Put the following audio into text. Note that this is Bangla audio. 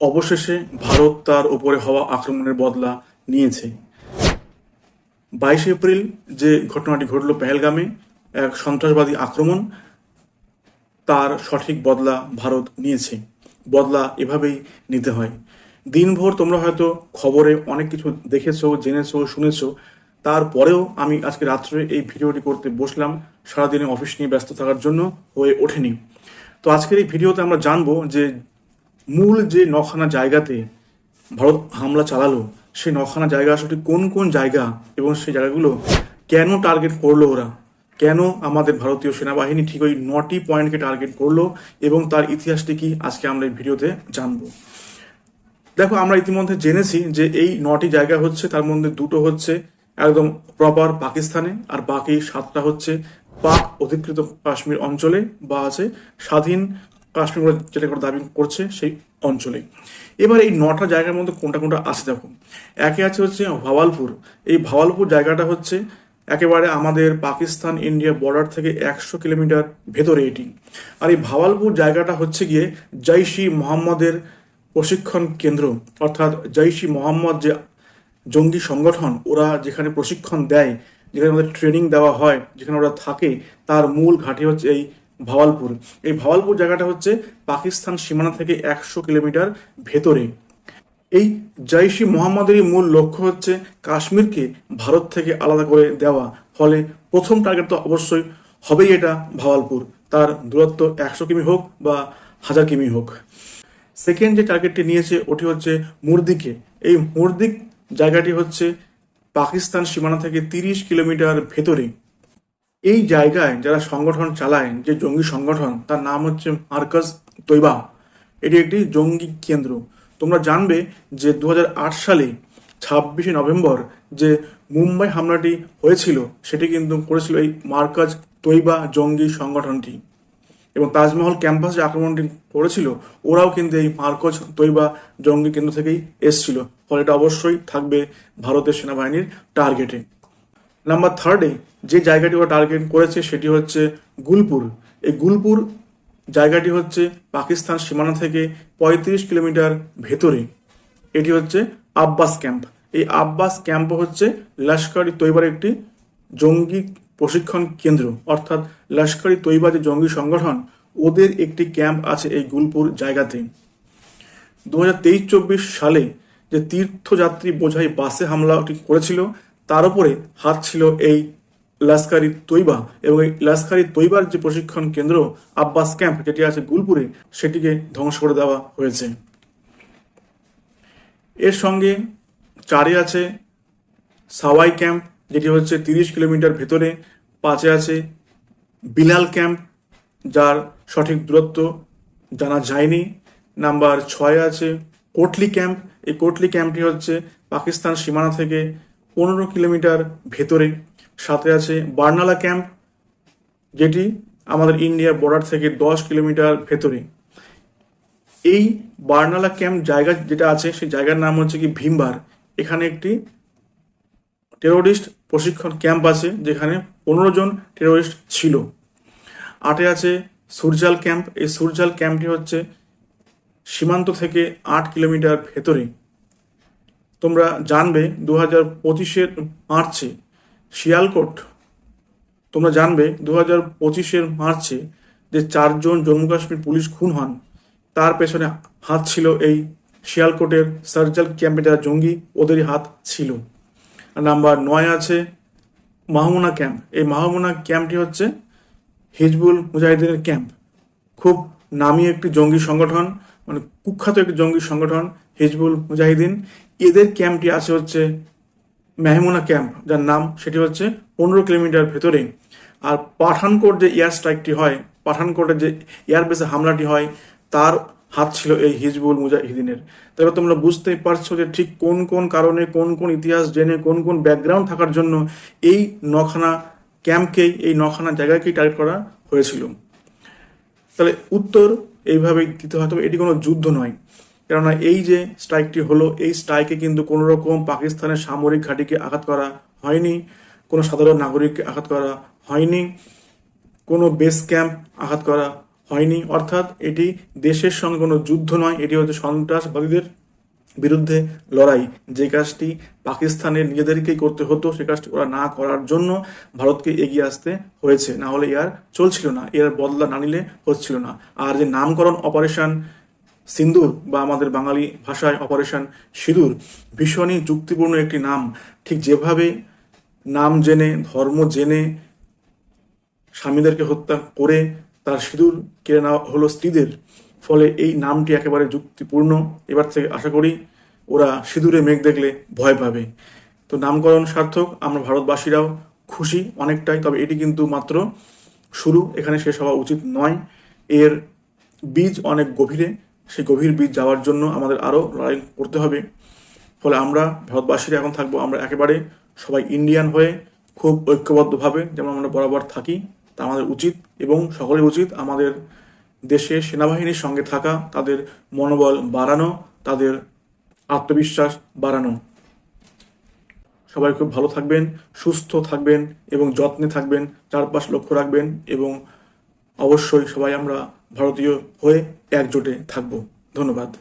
অবশেষে ভারত তার ওপরে হওয়া আক্রমণের বদলা নিয়েছে। বাইশে এপ্রিল যে ঘটনাটি ঘটল পেহেলগামে, এক সন্ত্রাসবাদী আক্রমণ, তার সঠিক বদলা ভারত নিয়েছে। বদলা এভাবেই নিতে হয়। দিনভর তোমরা হয়তো খবরে অনেক কিছু দেখেছ, জেনেছো, শুনেছো। তারপরেও আমি আজকে রাত্রে এই ভিডিওটি করতে বসলাম। সারাদিনে অফিস নিয়ে ব্যস্ত থাকার জন্য হয়ে ওঠেনি। তো আজকের এই ভিডিওতে আমরা জানব যে মূল যে নখানা জায়গাতে ভারত হামলা চালালো, সেই নখানা জায়গা আসলে কোন কোন জায়গা এবং সেই জায়গাগুলো কেন টার্গেট করল ওরা? কেন আমাদের ভারতীয় সেনাবাহিনী ঠিক ওই নটি পয়েন্টকে টার্গেট করল এবং তার ইতিহাসটি কি? আজকে আমরা এই ভিডিওতে জানব। দেখো, আমরা ইতিমধ্যে জেনেছি যে এই নটি জায়গা হচ্ছে, তার মধ্যে দুটো হচ্ছে একদম প্রপার পাকিস্তানে আর বাকি সাতটা হচ্ছে পাক অধিকৃত কাশ্মীর অঞ্চলে বা আছে স্বাধীন কাশ্মীর বলে যেটা করে দাবি করছে সেই অঞ্চলে এবার এই নটা জায়গার মধ্যে কোনটা কোনটা আছে দেখো একে আছে হচ্ছে ভাওয়ালপুর। এই ভাওয়ালপুর জায়গাটা হচ্ছে একেবারে আমাদের পাকিস্তান ইন্ডিয়া বর্ডার থেকে একশো কিলোমিটার ভেতরে এটি। আর এই ভাওয়ালপুর জায়গাটা হচ্ছে গিয়ে জৈশি মোহাম্মদের প্রশিক্ষণ কেন্দ্র। অর্থাৎ জৈশি মোহাম্মদ যে জঙ্গি সংগঠন, ওরা যেখানে প্রশিক্ষণ দেয়, যেখানে ওদের ট্রেনিং দেওয়া হয়, যেখানে ওরা থাকে, তার মূল ঘাঁটি হচ্ছে এই ভাওয়ালপুর। এই ভাওয়ালপুর জায়গাটা হচ্ছে পাকিস্তান সীমানা থেকে একশো কিলোমিটার ভেতরে। এই জৈশি মোহাম্মদেরই মূল লক্ষ্য হচ্ছে কাশ্মীরকে ভারত থেকে আলাদা করে দেওয়া। ফলে প্রথম টার্গেট তো অবশ্যই হবেই এটা ভাওয়ালপুর। তার দূরত্ব একশো কিমি হোক বা হাজার কিমি হোক। সেকেন্ড যে টার্গেটটি নিয়েছে ওটি হচ্ছে মুরদিকে। এই মুরদিক জায়গাটি হচ্ছে পাকিস্তান সীমানা থেকে তিরিশ কিলোমিটার ভেতরে। এই জায়গায় যারা সংগঠন চালায়, যে জঙ্গি সংগঠন, তার নাম হচ্ছে মার্কাজ তৈবা। এটি একটি জঙ্গি কেন্দ্র। তোমরা জানবে যে দু হাজার আট সালে ছাব্বিশে নভেম্বর যে মুম্বাই হামলাটি হয়েছিল, সেটি কিন্তু করেছিল এই মার্কাজ তৈবা জঙ্গি সংগঠনটি। এবং তাজমহল ক্যাম্পাসে আক্রমণটি করেছিল, ওরাও কিন্তু এই মার্কজ তৈবা জঙ্গি কেন্দ্র থেকেই এসছিল। ফলে এটা অবশ্যই থাকবে ভারতের সেনাবাহিনীর টার্গেটে। নাম্বার থার্ডে যে জায়গাটি ওরা টার্গেট করেছে সেটি হচ্ছে গুলপুর এই গুলপুর জায়গাটি হচ্ছে পাকিস্তান সীমানা থেকে পঁয়ত্রিশ কিলোমিটার ভেতরে। এটি হচ্ছে আব্বাস ক্যাম্প। এই আব্বাস ক্যাম্প হচ্ছে লস্কর তৈবার একটি জঙ্গি প্রশিক্ষণ কেন্দ্র। অর্থাৎ লস্কর তৈবা যে জঙ্গি সংগঠন, ওদের একটি ক্যাম্প আছে এই গুলপুর জায়গাতে। দু হাজার সালে যে তীর্থযাত্রী বোঝাই বাসে হামলাটি করেছিল তার উপরে হাত ছিল এই লাস্কারি তৈবা এবং এই লাস্কারি তৈবার যে প্রশিক্ষণ কেন্দ্র আব্বাস ক্যাম্প যেটি আছে গুলপুরে, সেটিকে ধ্বংস করে দেওয়া হয়েছে। এর সঙ্গে চারে আছে সাওয়াই ক্যাম্প, যেটি হচ্ছে তিরিশ কিলোমিটার ভেতরে, পাঁচে আছে বিলাল ক্যাম্প, যার সঠিক দূরত্ব জানা যায়নি। নাম্বার ছয় আছে কোটলি ক্যাম্প। এই কোটলি ক্যাম্পটি হচ্ছে পাকিস্তান সীমানা থেকে পনেরো কিলোমিটার ভেতরে। সাথে আছে বার্নালা ক্যাম্প, যেটি আমাদের ইন্ডিয়ার বর্ডার থেকে দশ কিলোমিটার ভেতরে। এই বার্নালা ক্যাম্প জায়গা যেটা আছে, সেই জায়গার নাম হচ্ছে কি ভীমবার। এখানে একটি টেরোরিস্ট প্রশিক্ষণ ক্যাম্প আছে, যেখানে পনেরো জন টেরোরিস্ট ছিল। আটে আছে সুরজাল ক্যাম্প। এই সুরজাল ক্যাম্পটি হচ্ছে সীমান্ত থেকে আট কিলোমিটার ভেতরে। তোমরা জানবে দু হাজার পঁচিশের মার্চে শিয়ালকোট, তোমরা জানবে দু হাজার পঁচিশের মার্চে যে চারজন জম্মু কাশ্মীর পুলিশ খুন হন, তার পেছনে হাত ছিল এই শিয়ালকোটের সার্জাল ক্যাম্পে যারা জঙ্গি, ওদেরই হাত ছিল। নাম্বার নয় আছে মাহমুনা ক্যাম্প। এই মাহমুনা ক্যাম্পটি হচ্ছে হিজবুল মুজাহিদিনের ক্যাম্প। খুব নামি একটি জঙ্গি সংগঠন মানে কুখ্যাত একটি জঙ্গি সংগঠন হিজবুল মুজাহিদিন। এদের ক্যাম্পটি আছে হচ্ছে মেহমুনা ক্যাম্প, যার নাম সেটি হচ্ছে পনেরো কিলোমিটার ভেতরে আর পাঠানকোট যে এয়ার স্ট্রাইকটি হয় পাঠানকোটের যে এয়ারবেসে হামলাটি হয়, তার হাত ছিল এই হিজবুল মুজাহিদিনের। তবে তোমরা বুঝতেই পারছ যে ঠিক কোন কোন কারণে, কোন কোন ইতিহাস জেনে, কোন কোন ব্যাকগ্রাউন্ড থাকার জন্য এই নখানা ক্যাম্পকেই, এই নখানা জায়গাকেই টার্গেট করা হয়েছিল। তাহলে উত্তর এইভাবেই দিতে হয়, তবে এটি কোনো যুদ্ধ নয়। কেননা এই যে স্ট্রাইকটি হলো, এই স্ট্রাইকে কিন্তু কোনো রকম পাকিস্তানের সামরিক ঘাঁটিকে আঘাত করা হয়নি, কোনো সাধারণ নাগরিককে আঘাত করা হয়নি, কোনো বেস ক্যাম্প আঘাত করা হয়নি। অর্থাৎ এটি দেশের সঙ্গে কোনো যুদ্ধ নয়, এটি হচ্ছে সন্ত্রাসবাদীদের বিরুদ্ধে লড়াই। যে কাজটি পাকিস্তানের নিজেদেরকেই করতে হতো, সে কাজটি ওরা না করার জন্য ভারতকে এগিয়ে আসতে হয়েছে। না হলে এর চলছিল না এর বদলা না নিলে হচ্ছিল না। আর যে নামকরণ অপারেশন সিন্দুর বা আমাদের বাঙালি ভাষায় অপারেশন সিঁদুর, ভীষণই যুক্তিপূর্ণ একটি নাম। ঠিক যেভাবে নাম জেনে, ধর্ম জেনে স্বামীদেরকে হত্যা করে তার সিঁদুর কেড়ে নেওয়া হলো স্ত্রীদের, ফলে এই নামটি একেবারে যুক্তিপূর্ণ। এবার থেকে আশা করি ওরা সিঁদুরে মেঘ দেখলে ভয় পাবে। তো নামকরণ সার্থক, আমরা ভারতবাসীরাও খুশি অনেকটাই, তবে এটি কিন্তু মাত্র শুরু, এখানে শেষ হওয়া উচিত নয়। এর বীজ অনেক গভীরে সেই গভীর বীজ যাওয়ার জন্য আমাদের আরও লড়াই করতে হবে। ফলে আমরা ভারতবাসীরা এখন থাকব, আমরা একেবারে সবাই ইন্ডিয়ান হয়ে খুব ঐক্যবদ্ধভাবে যেমন আমরা বরাবর থাকি, তা আমাদের উচিত এবং সকলের উচিত আমাদের দেশে সেনাবাহিনীর সঙ্গে থাকা, তাদের মনোবল বাড়ানো, তাদের আত্মবিশ্বাস বাড়ানো। সবাই খুব ভালো থাকবেন, সুস্থ থাকবেন এবং যত্নে থাকবেন, চারপাশ লক্ষ্য রাখবেন এবং অবশ্যই সবাই আমরা ভারতীয় হয়ে একজোটে থাকব। ধন্যবাদ।